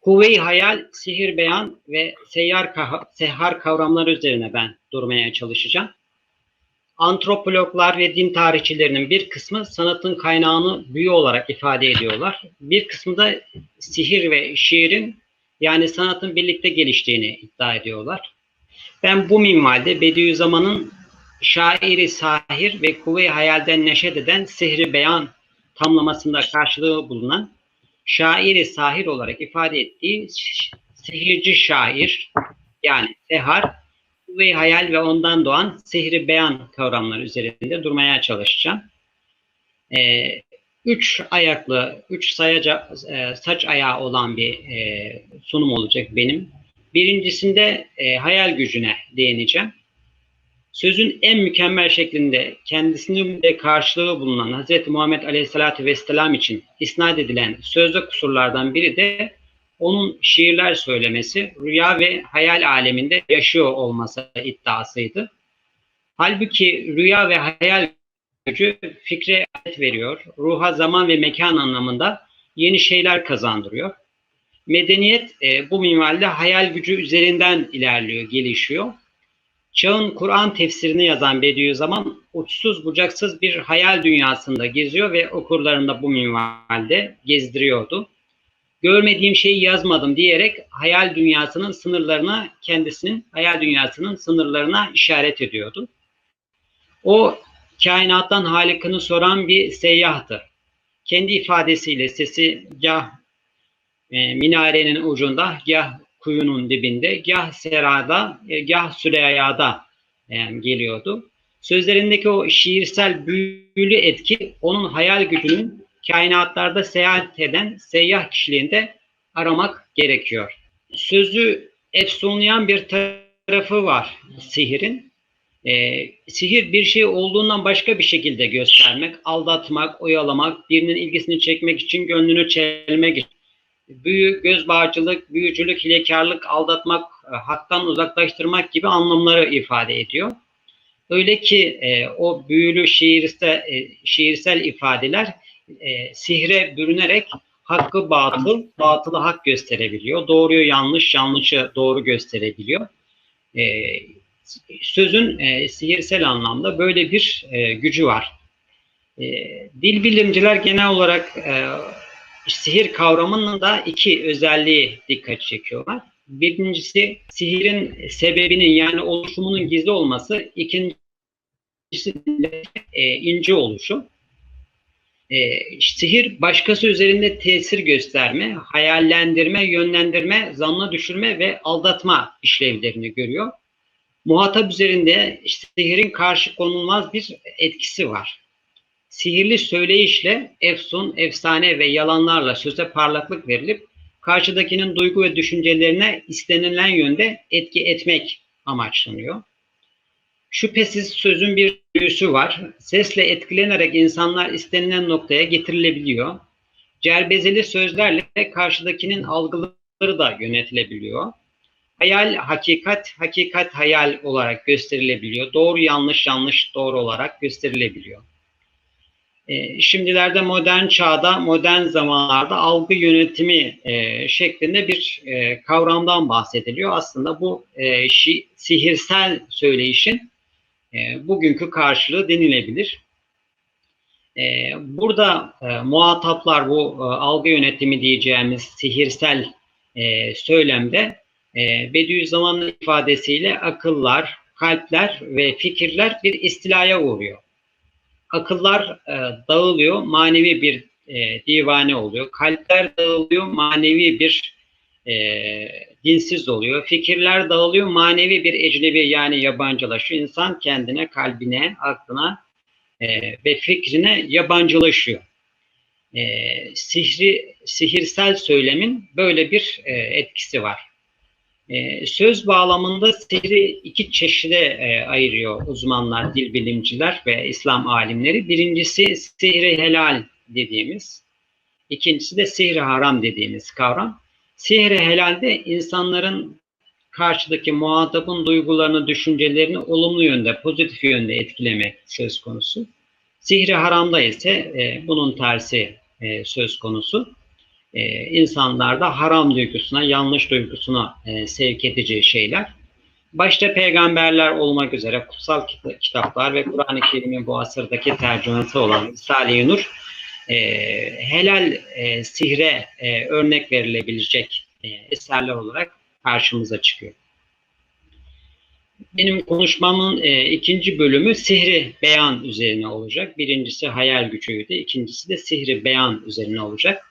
Kuvve-i hayal, sihir beyan ve seyyar sehar kavramları üzerine ben durmaya çalışacağım. Antropologlar ve din tarihçilerinin bir kısmı sanatın kaynağını büyü olarak ifade ediyorlar. Bir kısmı da sihir ve şiirin yani sanatın birlikte geliştiğini iddia ediyorlar. Ben bu minvalde Bediüzzaman'ın şairi sahir ve kuvve-i hayalden neşet eden sihri beyan tamlamasında karşılığı bulunan şairi sahir olarak ifade ettiği sihirci şair yani sehar ve hayal ve ondan doğan sihri beyan kavramları üzerinde durmaya çalışacağım. Ee, üç ayaklı, üç sayaca, e, saç ayağı olan bir e, sunum olacak benim. Birincisinde e, hayal gücüne değineceğim. Sözün en mükemmel şeklinde kendisinin de karşılığı bulunan Hz. Muhammed Aleyhisselatü Vesselam için isnat edilen sözde kusurlardan biri de onun şiirler söylemesi, rüya ve hayal aleminde yaşıyor olması iddiasıydı. Halbuki rüya ve hayal gücü fikre ayet veriyor, ruha zaman ve mekan anlamında yeni şeyler kazandırıyor. Medeniyet e, bu minvalde hayal gücü üzerinden ilerliyor, gelişiyor. Çağın Kur'an tefsirini yazan Bediüzzaman uçsuz bucaksız bir hayal dünyasında geziyor ve okurlarında bu minvalde gezdiriyordu. Görmediğim şeyi yazmadım diyerek hayal dünyasının sınırlarına kendisinin hayal dünyasının sınırlarına işaret ediyordu. O kainattan halikini soran bir seyyahtı. Kendi ifadesiyle sesi gah e, minarenin ucunda, gah kuyunun dibinde, gah serada, e, gah süreyada e, geliyordu. Sözlerindeki o şiirsel büyülü etki onun hayal gücünün kainatlarda seyahat eden seyyah kişiliğinde aramak gerekiyor. Sözü efsunlayan bir tarafı var sihirin. E, sihir bir şey olduğundan başka bir şekilde göstermek, aldatmak, oyalamak, birinin ilgisini çekmek için gönlünü çelmek için büyü, göz bağcılık, büyücülük, hilekarlık, aldatmak, e, haktan uzaklaştırmak gibi anlamları ifade ediyor. Öyle ki e, o büyülü şiirsel, e, şiirsel ifadeler e, sihre bürünerek hakkı batıl, batılı hak gösterebiliyor. Doğruyu yanlış, yanlışı doğru gösterebiliyor. E, sözün e, sihirsel anlamda böyle bir e, gücü var. E, dil bilimciler genel olarak e, sihir kavramının da iki özelliği dikkat çekiyorlar. Birincisi sihirin sebebinin yani oluşumunun gizli olması. İkincisi e, ince oluşu. E, sihir başkası üzerinde tesir gösterme, hayallendirme, yönlendirme, zanla düşürme ve aldatma işlevlerini görüyor. Muhatap üzerinde sihirin karşı konulmaz bir etkisi var sihirli söyleyişle efsun, efsane ve yalanlarla söze parlaklık verilip karşıdakinin duygu ve düşüncelerine istenilen yönde etki etmek amaçlanıyor. Şüphesiz sözün bir büyüsü var. Sesle etkilenerek insanlar istenilen noktaya getirilebiliyor. Cerbezeli sözlerle karşıdakinin algıları da yönetilebiliyor. Hayal hakikat, hakikat hayal olarak gösterilebiliyor. Doğru yanlış yanlış doğru olarak gösterilebiliyor. E, şimdilerde modern çağda, modern zamanlarda algı yönetimi e, şeklinde bir e, kavramdan bahsediliyor. Aslında bu e, sihirsel söyleyişin bugünkü karşılığı denilebilir. Burada muhataplar bu algı yönetimi diyeceğimiz sihirsel söylemde Bediüzzaman'ın ifadesiyle akıllar, kalpler ve fikirler bir istilaya uğruyor akıllar e, dağılıyor, manevi bir e, divane oluyor. Kalpler dağılıyor, manevi bir e, dinsiz oluyor. Fikirler dağılıyor, manevi bir ecnebi yani yabancılaşıyor. İnsan kendine, kalbine, aklına e, ve fikrine yabancılaşıyor. E, sihri, sihirsel söylemin böyle bir e, etkisi var. E, söz bağlamında sihri iki çeşide e, ayırıyor uzmanlar, dil bilimciler ve İslam alimleri. Birincisi sihri helal dediğimiz, ikincisi de sihri haram dediğimiz kavram. Sihri helalde insanların karşıdaki muhatabın duygularını, düşüncelerini olumlu yönde, pozitif yönde etkilemek söz konusu. Sihri haramda ise e, bunun tersi e, söz konusu. E, insanlarda haram duygusuna, yanlış duygusuna e, sevk edici şeyler. Başta peygamberler olmak üzere kutsal kita- kitaplar ve Kur'an-ı Kerim'in bu asırdaki tercümesi olan Risale-i Nur e, helal e, sihre e, örnek verilebilecek e, eserler olarak karşımıza çıkıyor. Benim konuşmamın e, ikinci bölümü sihri beyan üzerine olacak. Birincisi hayal gücüydü, ikincisi de sihri beyan üzerine olacak.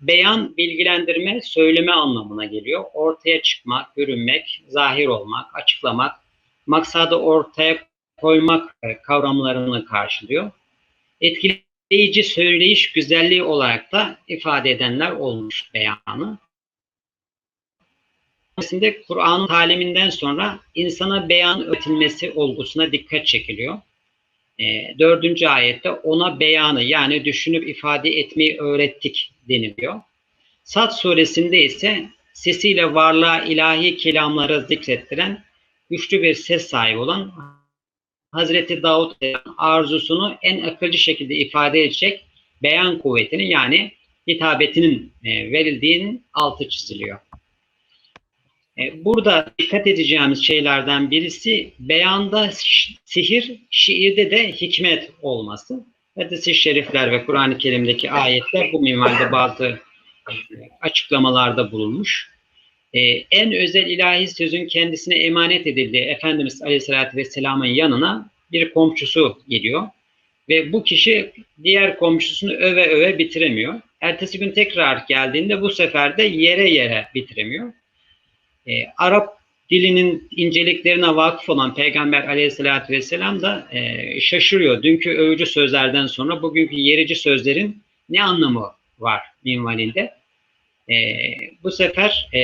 Beyan, bilgilendirme, söyleme anlamına geliyor. Ortaya çıkmak, görünmek, zahir olmak, açıklamak, maksadı ortaya koymak kavramlarını karşılıyor. Etkileyici söyleyiş güzelliği olarak da ifade edenler olmuş beyanı. Aslında Kur'an'ın taliminden sonra insana beyan öğretilmesi olgusuna dikkat çekiliyor. E, dördüncü ayette ona beyanı yani düşünüp ifade etmeyi öğrettik deniliyor. Sad suresinde ise sesiyle varlığa ilahi kelamları zikrettiren güçlü bir ses sahibi olan Hazreti Davut arzusunu en akılcı şekilde ifade edecek beyan kuvvetini yani hitabetinin e, verildiğinin altı çiziliyor. E, Burada dikkat edeceğimiz şeylerden birisi beyanda sihir, şiirde de hikmet olması. Hadis-i şerifler ve Kur'an-ı Kerim'deki ayetler bu minvalde bazı e, açıklamalarda bulunmuş. E, en özel ilahi sözün kendisine emanet edildiği Efendimiz Aleyhisselatü Vesselam'ın yanına bir komşusu geliyor. Ve bu kişi diğer komşusunu öve öve bitiremiyor. Ertesi gün tekrar geldiğinde bu sefer de yere yere bitiremiyor. E, Arap dilinin inceliklerine vakıf olan Peygamber aleyhissalatü vesselam da e, şaşırıyor. Dünkü övücü sözlerden sonra bugünkü yerici sözlerin ne anlamı var minvalinde. E, bu sefer e,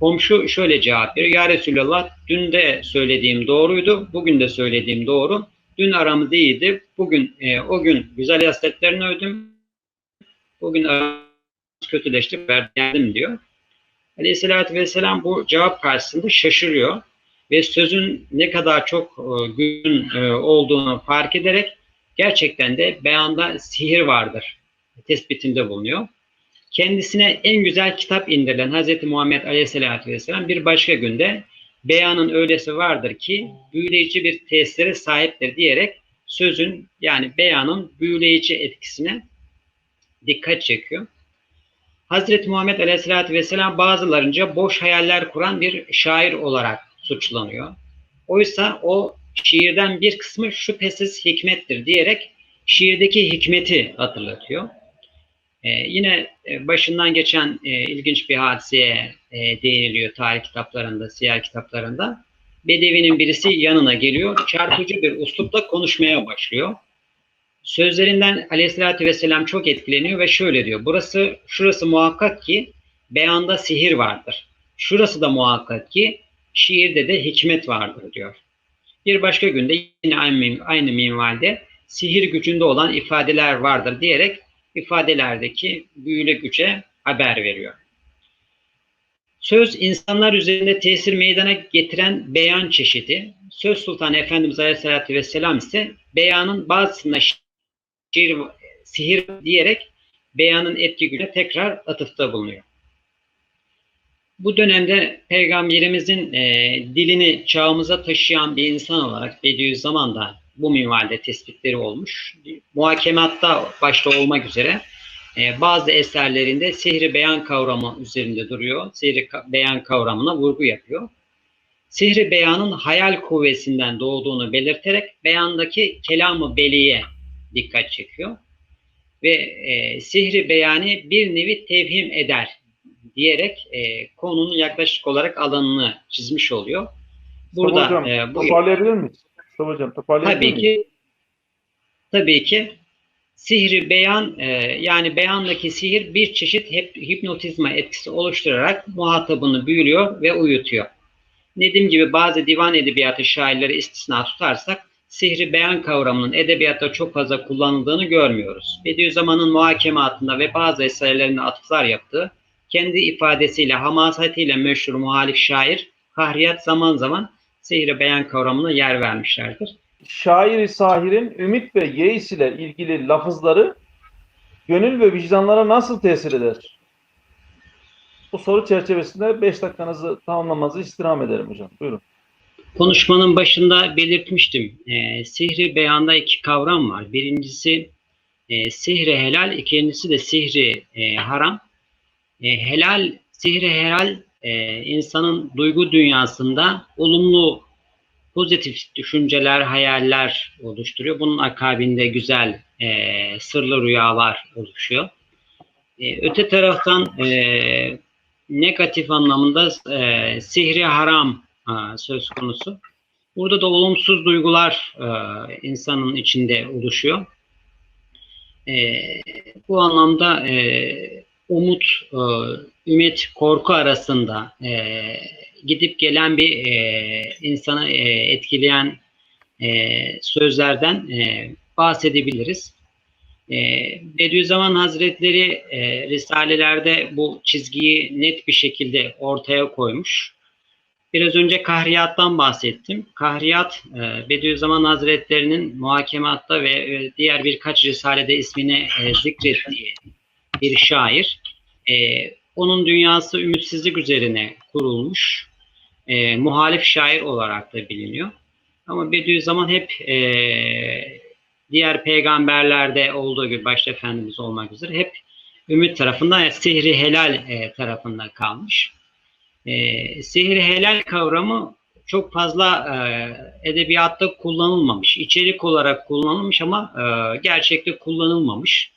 komşu şöyle cevap veriyor. Ya Resulallah dün de söylediğim doğruydu, bugün de söylediğim doğru. Dün aramız iyiydi, bugün e, o gün güzel hasletlerini övdüm, bugün aramız kötüleşti, verdim diyor. Aleyhissalatü vesselam bu cevap karşısında şaşırıyor ve sözün ne kadar çok e, gün e, olduğunu fark ederek gerçekten de beyanda sihir vardır tespitinde bulunuyor. Kendisine en güzel kitap indirilen Hz. Muhammed Aleyhisselatü Vesselam bir başka günde beyanın öylesi vardır ki büyüleyici bir tesire sahiptir diyerek sözün yani beyanın büyüleyici etkisine dikkat çekiyor. Hazreti Muhammed Aleyhisselatü Vesselam bazılarınca boş hayaller kuran bir şair olarak suçlanıyor. Oysa o şiirden bir kısmı şüphesiz hikmettir diyerek şiirdeki hikmeti hatırlatıyor. Ee, yine e, başından geçen e, ilginç bir hadiseye e, değiniliyor tarih kitaplarında, siyer kitaplarında. Bedevinin birisi yanına geliyor, çarpıcı bir uslupla konuşmaya başlıyor. Sözlerinden aleyhissalatü vesselam çok etkileniyor ve şöyle diyor. Burası, şurası muhakkak ki beyanda sihir vardır. Şurası da muhakkak ki şiirde de hikmet vardır diyor. Bir başka günde yine aynı, aynı minvalde sihir gücünde olan ifadeler vardır diyerek ifadelerdeki büyülü güce haber veriyor. Söz insanlar üzerinde tesir meydana getiren beyan çeşidi. Söz Sultanı Efendimiz Aleyhisselatü Vesselam ise beyanın bazısında şiir, sihir diyerek beyanın etki gücüne tekrar atıfta bulunuyor. Bu dönemde Peygamberimizin e, dilini çağımıza taşıyan bir insan olarak Bediüzzaman da bu minvalde tespitleri olmuş. Muhakematta başta olmak üzere e, bazı eserlerinde sihri beyan kavramı üzerinde duruyor. Sihri beyan kavramına vurgu yapıyor. Sihri beyanın hayal kuvvesinden doğduğunu belirterek beyandaki kelamı beliye dikkat çekiyor. Ve e, sihri beyani bir nevi tevhim eder diyerek e, konunun yaklaşık olarak alanını çizmiş oluyor. Burada Mustafa hocam, e, bu toparlayabilir miyiz? Mustafa hocam toparlayabilir tabii ki tabii ki sihri beyan e, yani beyandaki sihir bir çeşit hep hipnotizma etkisi oluşturarak muhatabını büyülüyor ve uyutuyor. Dediğim gibi bazı divan edebiyatı şairleri istisna tutarsak sihri beyan kavramının edebiyatta çok fazla kullanıldığını görmüyoruz. Bediüzzaman'ın muhakematında ve bazı eserlerinde atıflar yaptığı, kendi ifadesiyle, hamasetiyle meşhur muhalif şair Kahriyat zaman zaman sihri beyan kavramına yer vermişlerdir. Şairi sahirin ümit ve yeis ile ilgili lafızları gönül ve vicdanlara nasıl tesir eder? Bu soru çerçevesinde 5 dakikanızı tamamlamanızı istirham ederim hocam. Buyurun. Konuşmanın başında belirtmiştim. E, sihri beyanda iki kavram var. Birincisi e, sihri helal, ikincisi de sihri e, haram. E, helal, sihri helal e, insanın duygu dünyasında olumlu, pozitif düşünceler, hayaller oluşturuyor. Bunun akabinde güzel, e, sırlı rüyalar oluşuyor. E, öte taraftan e, negatif anlamında e, sihri haram e, söz konusu. Burada da olumsuz duygular e, insanın içinde oluşuyor. E, bu anlamda umut, ümit, korku arasında gidip gelen bir e, insanı etkileyen e, sözlerden bahsedebiliriz. Bediüzzaman Hazretleri e, Risalelerde bu çizgiyi net bir şekilde ortaya koymuş. Biraz önce kahriyattan bahsettim. Kahriyat e, Bediüzzaman Hazretleri'nin muhakematta ve e, diğer birkaç risalede ismini e, zikrettiği bir şair. Onun dünyası ümitsizlik üzerine kurulmuş. Muhalif şair olarak da biliniyor. Ama Bediüzzaman hep diğer peygamberlerde olduğu gibi başta Efendimiz olmak üzere hep ümit tarafından, yani sihri helal e, tarafında kalmış. E, sihri helal kavramı çok fazla e, edebiyatta kullanılmamış. İçerik olarak kullanılmış ama e, gerçekte kullanılmamış.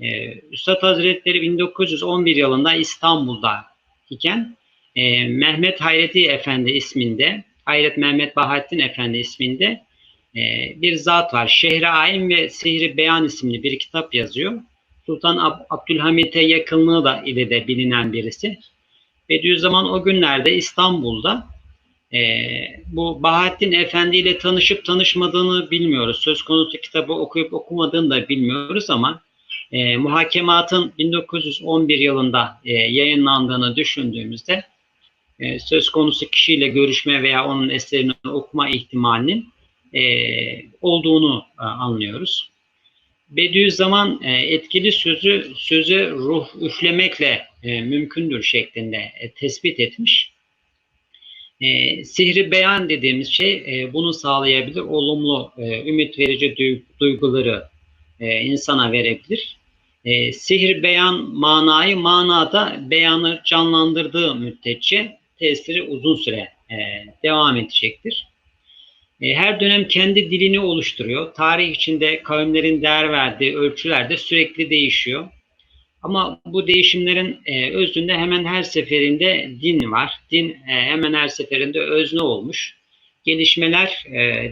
E, Üstad Hazretleri 1911 yılında İstanbul'da iken e, Mehmet Hayreti Efendi isminde, Hayret Mehmet Bahattin Efendi isminde e, bir zat var. Şehri Ayin ve Sihri Beyan isimli bir kitap yazıyor. Sultan Ab- Abdülhamit'e yakınlığı da ile de bilinen birisi. Bediüzzaman o günlerde İstanbul'da e, bu Bahattin Efendi ile tanışıp tanışmadığını bilmiyoruz. Söz konusu kitabı okuyup okumadığını da bilmiyoruz ama e, muhakematın 1911 yılında e, yayınlandığını düşündüğümüzde e, söz konusu kişiyle görüşme veya onun eserini okuma ihtimalinin e, olduğunu e, anlıyoruz. Bediüzzaman e, etkili sözü sözü ruh üflemekle e, mümkündür şeklinde e, tespit etmiş. E, sihri beyan dediğimiz şey e, bunu sağlayabilir. Olumlu, e, ümit verici duy- duyguları e, insana verebilir. E, sihir beyan manayı manada beyanı canlandırdığı müddetçe tesiri uzun süre e, devam edecektir. E, her dönem kendi dilini oluşturuyor. Tarih içinde kavimlerin değer verdiği ölçüler de sürekli değişiyor. Ama bu değişimlerin e, özünde hemen her seferinde din var. Din e, hemen her seferinde özne olmuş. Gelişmeler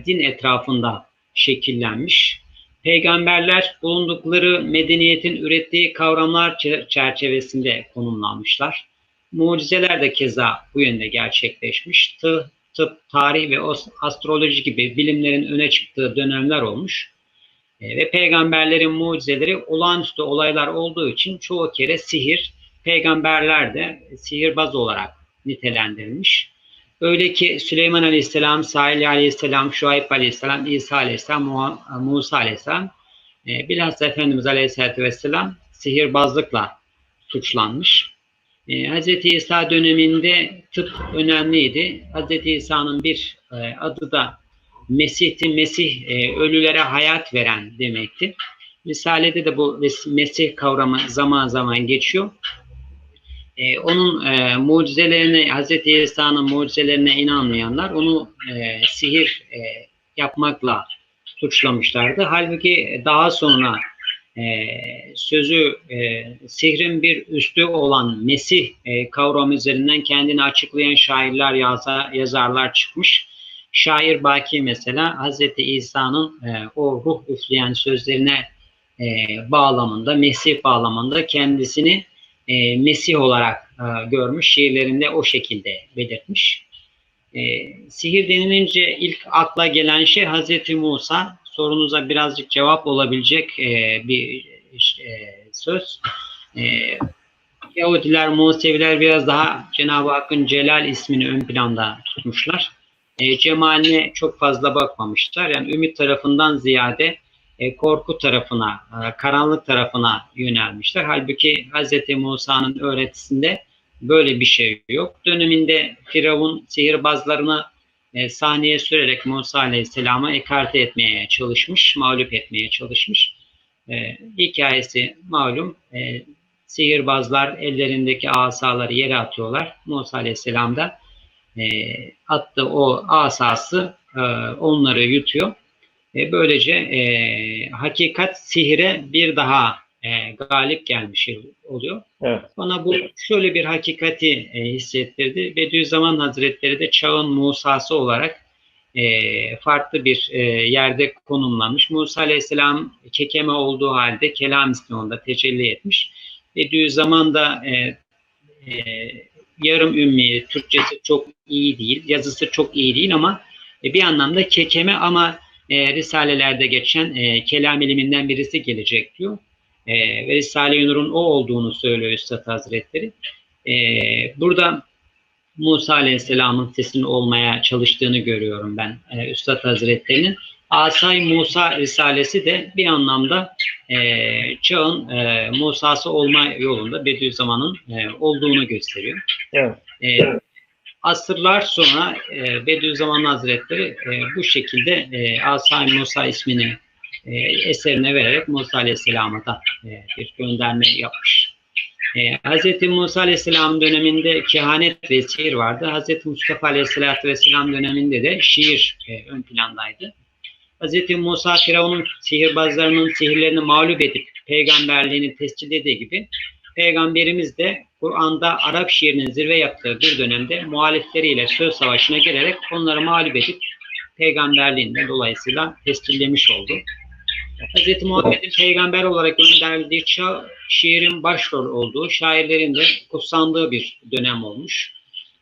din etrafında şekillenmiş. Peygamberler bulundukları medeniyetin ürettiği kavramlar çe- çerçevesinde konumlanmışlar. Mucizeler de keza bu yönde gerçekleşmiş. Tıp, tıp, tarih ve astroloji gibi bilimlerin öne çıktığı dönemler olmuş. E, ve peygamberlerin mucizeleri olağanüstü olaylar olduğu için çoğu kere sihir, peygamberler de sihirbaz olarak nitelendirilmiş. Öyle ki Süleyman Aleyhisselam, Salih Aleyhisselam, Şuayb Aleyhisselam, İsa Aleyhisselam, Mu- Musa Aleyhisselam, e, bilhassa Efendimiz Aleyhisselatü Vesselam sihirbazlıkla suçlanmış. E, Hz. İsa döneminde tıp önemliydi. Hz. İsa'nın bir e, adı da Mesih'ti. Mesih e, ölülere hayat veren demekti. Risale'de de bu Mesih kavramı zaman zaman geçiyor. E, onun e, mucizelerine, Hz. İsa'nın mucizelerine inanmayanlar onu e, sihir e, yapmakla suçlamışlardı. Halbuki daha sonra e, sözü e, sihrin bir üstü olan Mesih e, kavramı üzerinden kendini açıklayan şairler, yaza, yazarlar çıkmış. Şair Baki mesela Hazreti İsa'nın e, o ruh üfleyen sözlerine e, bağlamında, Mesih bağlamında kendisini e, Mesih olarak e, görmüş, şiirlerinde o şekilde belirtmiş. E, sihir denilince ilk akla gelen şey Hazreti Musa. Sorunuza birazcık cevap olabilecek e, bir e, söz. E, Yahudiler, Museviler biraz daha Cenab-ı Hakk'ın Celal ismini ön planda tutmuşlar. E, cemaline çok fazla bakmamışlar. Yani ümit tarafından ziyade e, korku tarafına, e, karanlık tarafına yönelmişler. Halbuki Hz. Musa'nın öğretisinde böyle bir şey yok. Döneminde Firavun sihirbazlarını e, sahneye sürerek Musa Aleyhisselam'ı ekarte etmeye çalışmış, mağlup etmeye çalışmış. E, hikayesi malum. E, sihirbazlar ellerindeki asaları yere atıyorlar. Musa Aleyhisselam da e, attığı o asası e, onları yutuyor. E, böylece e, hakikat sihire bir daha e, galip gelmiş oluyor. Evet. Bana bu şöyle bir hakikati e, hissettirdi. Bediüzzaman Hazretleri de çağın Musa'sı olarak e, farklı bir e, yerde konumlanmış. Musa Aleyhisselam kekeme olduğu halde kelam isminde tecelli etmiş. Bediüzzaman da e, e, yarım ümmi, Türkçesi çok iyi değil, yazısı çok iyi değil ama e, bir anlamda kekeme ama e, Risalelerde geçen e, kelam iliminden birisi gelecek diyor. E, ve Risale-i Nur'un o olduğunu söylüyor Üstad Hazretleri. E, burada Musa Aleyhisselam'ın sesinin olmaya çalıştığını görüyorum ben e, Üstad Hazretleri'nin. Asay Musa Risalesi de bir anlamda e, çağın e, Musa'sı olma yolunda Bediüzzaman'ın e, olduğunu gösteriyor. Evet. E, asırlar sonra e, Bediüzzaman Hazretleri e, bu şekilde e, Asay Musa ismini e, eserine vererek Musa Aleyhisselam'a da e, bir gönderme yapmış. E, Hz. Musa Aleyhisselam döneminde kehanet ve sihir vardı. Hz. Mustafa Aleyhisselatü Vesselam döneminde de şiir e, ön plandaydı. Hz. Musa Firavun'un sihirbazlarının sihirlerini mağlup edip peygamberliğini tescil dediği gibi Peygamberimiz de Kur'an'da Arap şiirinin zirve yaptığı bir dönemde muhalifleriyle söz savaşına girerek onları mağlup edip peygamberliğinde dolayısıyla tescillemiş oldu. Hz. Muhammed'in peygamber olarak gönderildiği çağ şiirin başrol olduğu, şairlerin de kutsandığı bir dönem olmuş.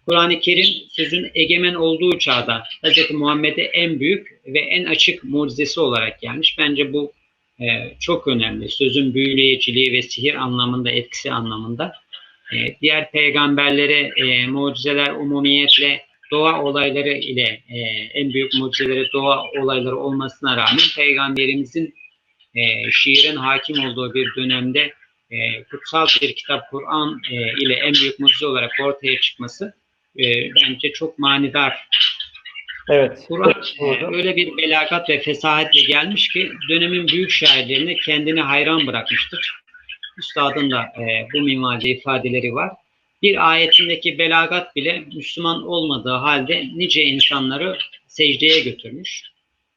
Kur'an-ı Kerim sözün egemen olduğu çağda Hz. Muhammed'e en büyük ve en açık mucizesi olarak gelmiş. Bence bu e, çok önemli. Sözün büyüleyiciliği ve sihir anlamında, etkisi anlamında. E, diğer peygamberlere e, mucizeler umumiyetle doğa olayları ile e, en büyük mucizeleri doğa olayları olmasına rağmen peygamberimizin e, şiirin hakim olduğu bir dönemde e, kutsal bir kitap Kur'an e, ile en büyük mucize olarak ortaya çıkması e, bence çok manidar. Evet. Kur'an e, öyle bir belagat ve fesahatle gelmiş ki dönemin büyük şairlerine kendini hayran bırakmıştır. Üstadın da e, bu minvalde ifadeleri var. Bir ayetindeki belagat bile Müslüman olmadığı halde nice insanları secdeye götürmüş.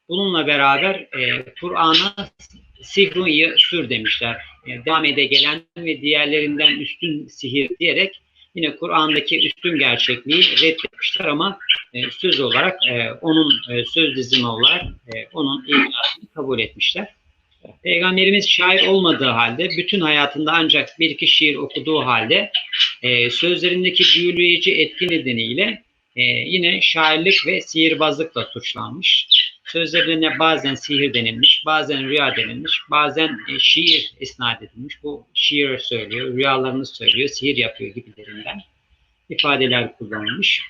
Bununla beraber e, Kur'an'a sihrun sür demişler. E, devam ede gelen ve diğerlerinden üstün sihir diyerek yine Kur'an'daki üstün gerçekliği reddetmişler ama e, söz olarak e, onun e, söz dizimi olarak onun icraatını kabul etmişler. Peygamberimiz şair olmadığı halde bütün hayatında ancak bir iki şiir okuduğu halde sözlerindeki büyüleyici etki nedeniyle yine şairlik ve sihirbazlıkla suçlanmış. Sözlerine bazen sihir denilmiş, bazen rüya denilmiş, bazen e, şiir isnat edilmiş. Bu şiir söylüyor, rüyalarını söylüyor, sihir yapıyor gibilerinden ifadeler kullanılmış.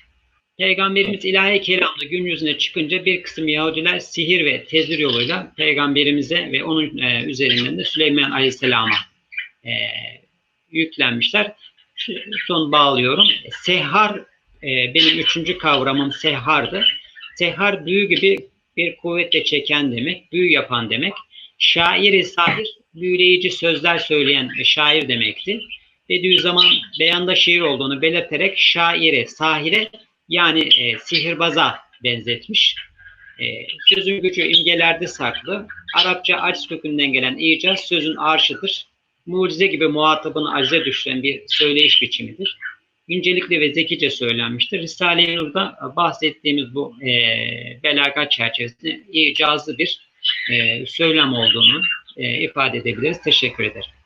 Peygamberimiz ilahi kelamla gün yüzüne çıkınca bir kısım Yahudiler sihir ve tezir yoluyla peygamberimize ve onun e, üzerinden de Süleyman Aleyhisselam'a e, yüklenmişler. Son bağlıyorum. Sehar e, benim üçüncü kavramım sehardı. Sehar büyü gibi bir kuvvetle çeken demek, büyü yapan demek. Şairi sahir, büyüleyici sözler söyleyen şair demekti. Bediüzzaman beyanda şiir olduğunu belirterek şaire, sahire yani e, sihirbaza benzetmiş. E, sözün gücü imgelerde saklı. Arapça aç kökünden gelen icaz sözün arşıdır. Mucize gibi muhatabını acize düşüren bir söyleyiş biçimidir. İncelikli ve zekice söylenmiştir. Risale-i Nur'da bahsettiğimiz bu e, belagat çerçevesinde icazlı bir e, söylem olduğunu e, ifade edebiliriz. Teşekkür ederim.